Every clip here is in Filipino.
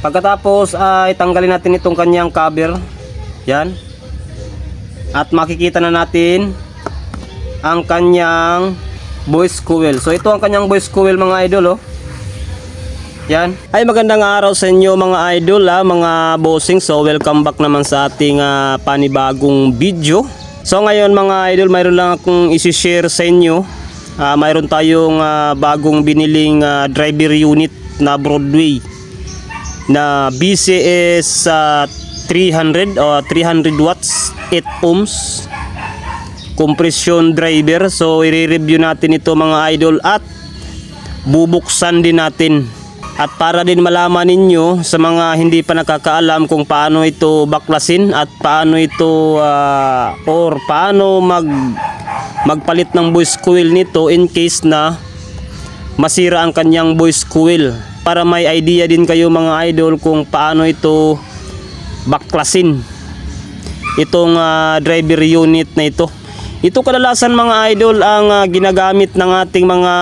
Pagkatapos ay tanggalin natin itong kanyang cover. Yan. At makikita na natin ang kanyang voice coil. So ito ang kanyang voice coil mga idol oh. Yan. Ay magandang araw sa inyo mga idol ha, mga bossing. So welcome back naman sa ating ah, panibagong video. So ngayon mga idol, mayroon lang akong isi-share sa inyo. Ah, mayroon tayong ah, bagong biniling ah, driver unit na Broadway na BCS sa 300 o 300 watts 8 ohms compression driver. So i-review natin ito mga idol at bubuksan din natin. At para din malaman ninyo sa mga hindi pa nakakaalam kung paano ito baklasin at paano ito ah, or paano mag magpalit ng voice coil nito in case na masira ang kanyang voice coil para may idea din kayo mga idol kung paano ito baklasin. Itong ah, driver unit na ito. Ito kadalasan mga idol ang ah, ginagamit ng ating mga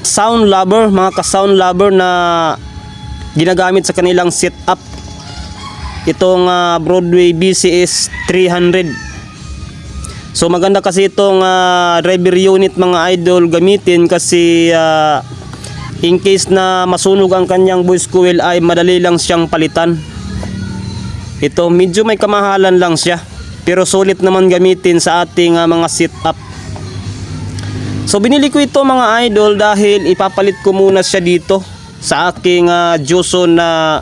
sound lover mga ka-sound lover na ginagamit sa kanilang setup. Itong ah, Broadway BCS 300 So maganda kasi itong ah, driver unit mga idol gamitin kasi ah, in case na masunog ang kanyang voice coil ay madali lang siyang palitan. Ito medyo may kamahalan lang siya pero sulit naman gamitin sa ating ah, mga setup. So binili ko ito mga idol dahil ipapalit ko muna siya dito sa aking uh, Joson na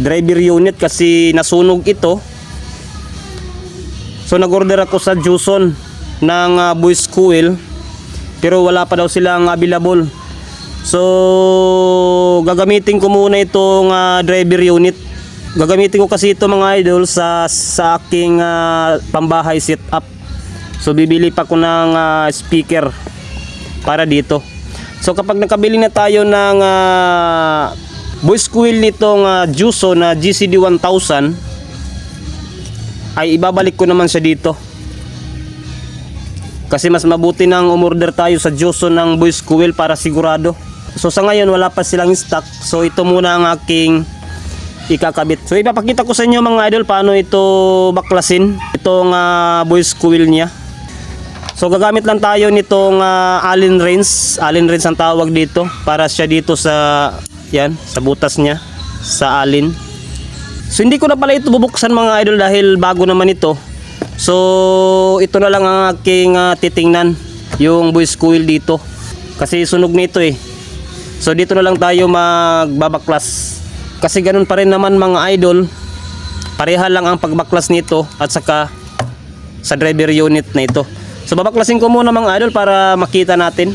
driver unit kasi nasunog ito. So nag-order ako sa Joson ng uh, voice coil pero wala pa daw silang available. So gagamitin ko muna itong uh, driver unit. Gagamitin ko kasi ito mga idol sa sa aking uh, pambahay setup. So bibili pa ko ng uh, speaker para dito. So kapag nakabili na tayo ng uh, voice coil nitong uh, Juso na GCD 1000 ay ibabalik ko naman siya dito. Kasi mas mabuti nang umorder tayo sa Juso ng voice coil para sigurado. So sa ngayon wala pa silang stock. So ito muna ang aking ikakabit. So ipapakita ko sa inyo mga idol paano ito baklasin. Itong uh, voice coil niya. So gagamit lang tayo nitong uh, Allen wrench. Allen wrench ang tawag dito para siya dito sa yan, sa butas niya sa Allen. So hindi ko na pala ito bubuksan mga idol dahil bago naman ito. So ito na lang ang aking uh, titingnan yung voice coil dito. Kasi sunog nito eh. So dito na lang tayo magbabaklas. Kasi ganun pa rin naman mga idol. Pareha lang ang pagbaklas nito at saka sa driver unit na ito. So babaklasin ko muna mga idol para makita natin.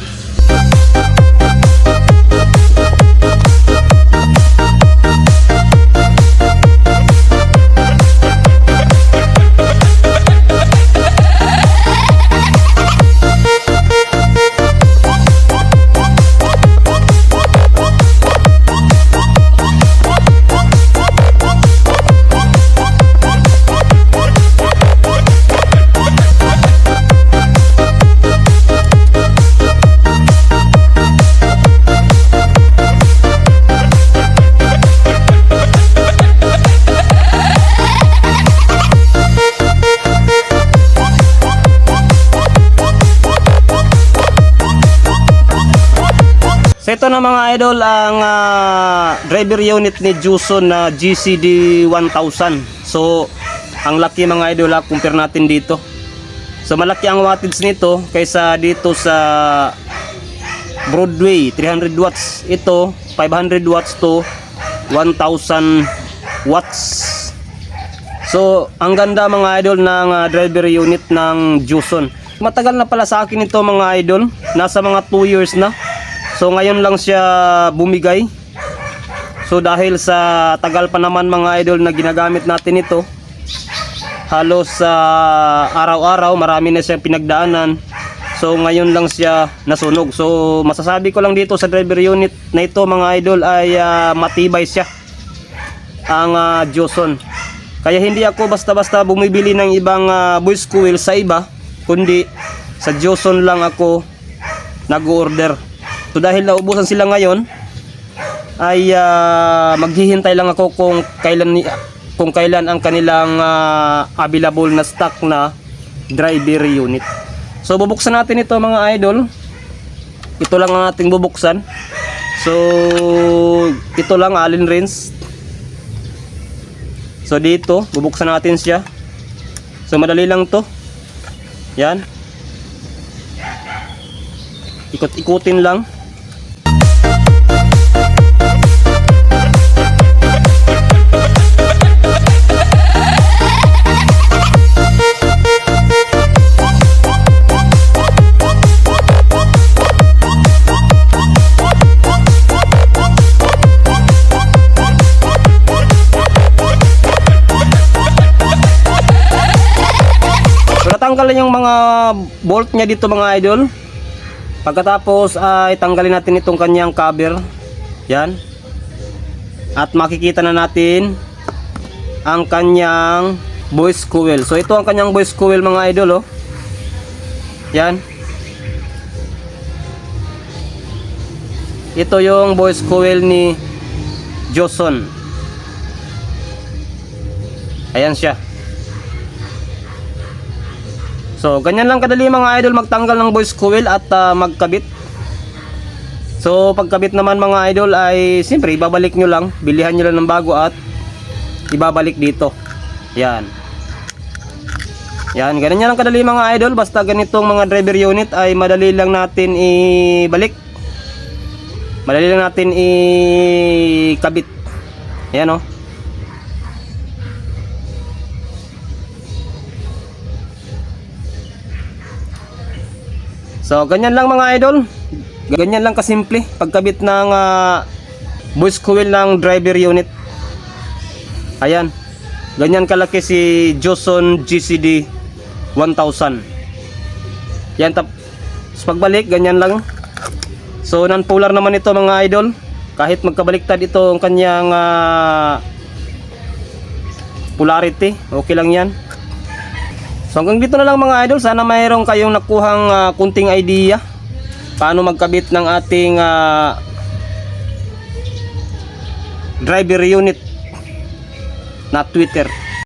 So ito na mga idol ang ah, driver unit ni Juson na GCD 1000. So ang laki mga idol ha, compare natin dito. So malaki ang wattage nito kaysa dito sa Broadway 300 watts. Ito 500 watts to 1000 watts. So ang ganda mga idol ng ah, driver unit ng Juson. Matagal na pala sa akin ito mga idol. Nasa mga 2 years na. So ngayon lang siya bumigay. So dahil sa tagal pa naman mga idol na ginagamit natin ito, halos sa araw-araw marami na siyang pinagdaanan. So ngayon lang siya nasunog. So masasabi ko lang dito sa driver unit na ito mga idol ay ah, matibay siya. Ang uh, Joson. Kaya hindi ako basta-basta bumibili ng ibang ah, voice coil sa iba, kundi sa Joson lang ako nag-order. So dahil naubusan sila ngayon, ay ah, maghihintay lang ako kung kailan kung kailan ang kanilang ah, available na stock na driver unit. So bubuksan natin ito mga idol. Ito lang ang ating bubuksan. So ito lang allen wrench. So dito bubuksan natin siya. So madali lang to. Yan. Ikot-ikutin lang. So natanggalan yung mga bolt niya dito mga idol. Pagkatapos ay tanggalin natin itong kanyang cover. Yan. At makikita na natin ang kanyang voice coil. So ito ang kanyang voice coil mga idol oh. Yan. Ito yung voice coil ni Joson. Ayan siya. So, ganyan lang kadali mga idol magtanggal ng voice coil at ah, magkabit. So, pagkabit naman mga idol ay siyempre ibabalik nyo lang, bilihan nyo lang ng bago at ibabalik dito. Yan. Yan, ganyan lang kadali mga idol. Basta ganitong mga driver unit ay madali lang natin ibalik. Madali lang natin ikabit. Yan oh. So, ganyan lang mga idol. Ganyan lang kasimple pagkabit ng ah, voice coil ng driver unit. Ayan. Ganyan kalaki si Joson GCD 1000. Yan tap. Sa pagbalik ganyan lang. So non-polar naman ito mga idol. Kahit magkabaliktad ito ang kanyang ah, polarity, okay lang 'yan. So hanggang dito na lang mga idol, sana mayroong kayong nakuhang ah, kunting idea paano magkabit ng ating ah, driver unit na Twitter.